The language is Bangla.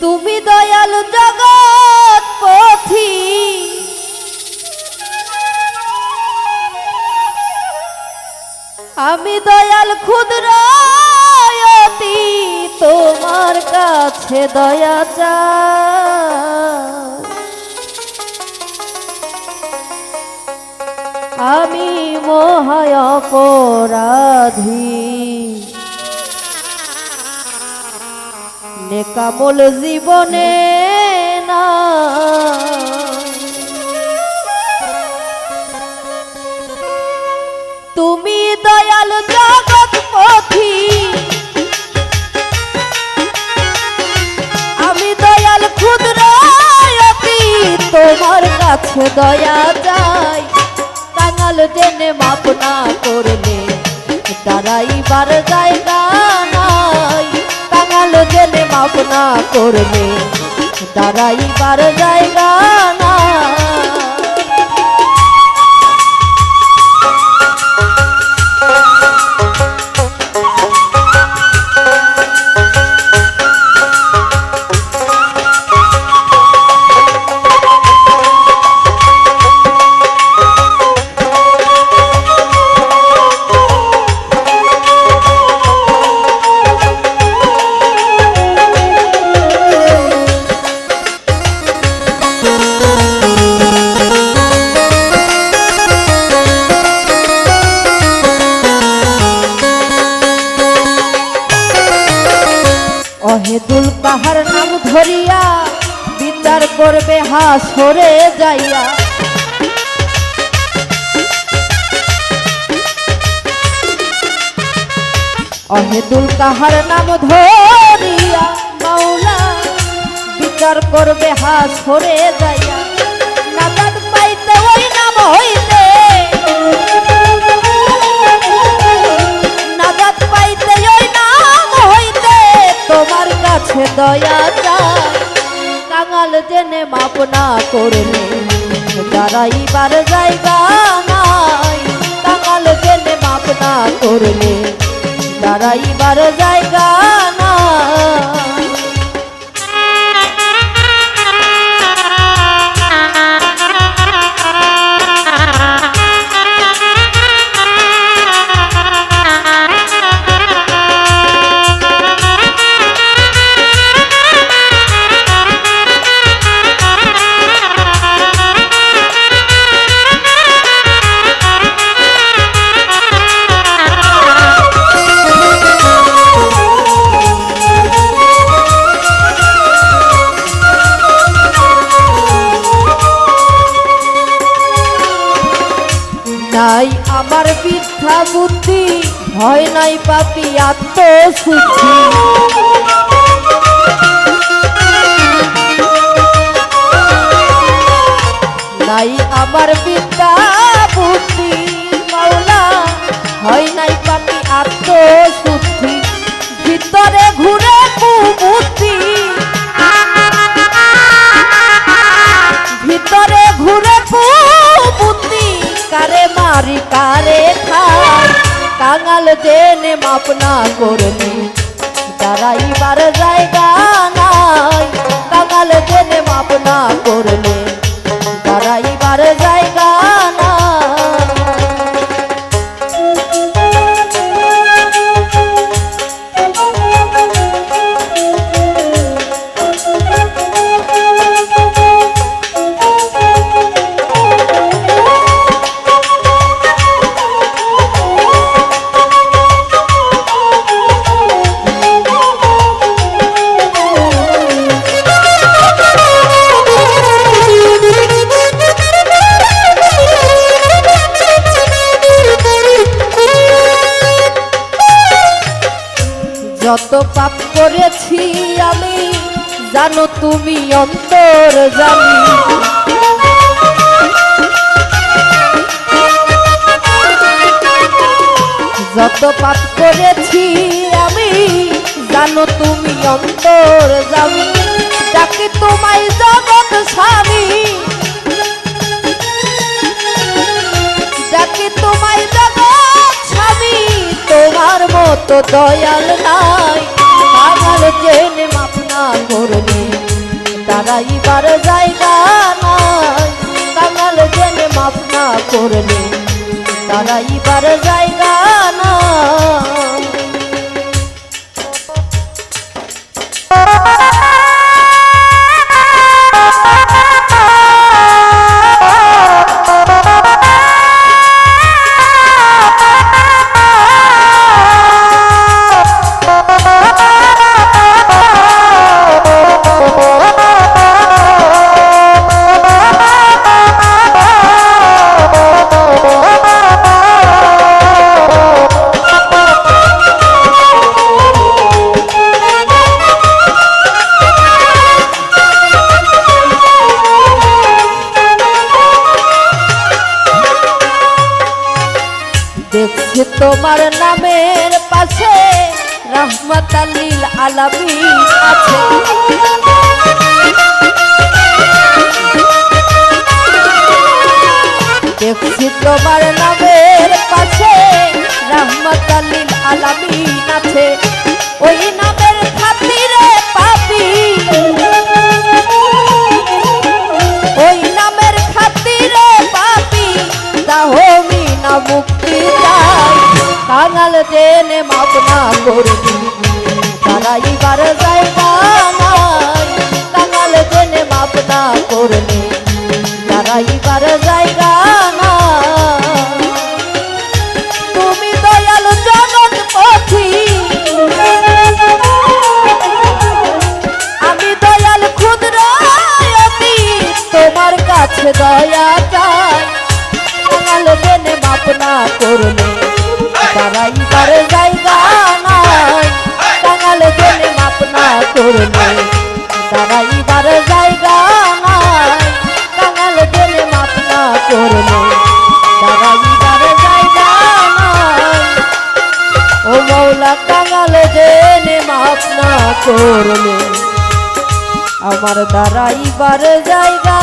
তুমি দয়াল জগৎ পথি। আমি দয়াল ক্ষুদ্রয়তি তোমার কাছে দয়া চাই। আমি মহায় অপরাধী। নেকামল জীবনে না। তুমি দয়াল জগৎ পথি। আমি দয়াল ক্ষুদ্রয়তি তোমার কাছে দয়া যাই কাঙাল জেনে মাপ না করলে দাঁড়াইবার জায়গা জেনে করবে। না দাঁড়াইবার জায়গা নাই ধরিয়া, বিচার করবে হাসরে যাইয়া। অহেদুল কাহার নাম ধরিয়া, মাওলা, বিচার করবে হাসরে যাইয়া। দয়া জেনে মাপ না করলে দাঁড়াইবার জায়গা নাই তাকাল জেনে মাপনা করলে দাঁড়াইবার জায়গা নাই। বৃদ্ধা বুদ্ধি হয় নাই পাপি আত্মশুদ্ধি। নাই আমার জেনে মাপ না করলে দাঁড়াইবার জায়গা যত পাপ করেছি আমি, জানো তুমি অন্তর জানি। যত পাপ করেছি আমি, জানো তুমি অন্তর জানি। যাকে তোমায় জগৎ স্বামী। মতো দয়াল নাই। আমার জেনে মাপ না করলে দাঁড়াইবার জায়গা নাই। কাঙাল জেনে মাপ না করলে দাঁড়াইবার জায়গা তোমার নামের পাশে রহমত আলীল আলামী জেনে মাপ না করবি। তারাইবার জায়গা নাই করলে দাঁড়াইবার জায়গা জায়গা ও কাঙাল না আমার দাঁড়াইবার জায়গা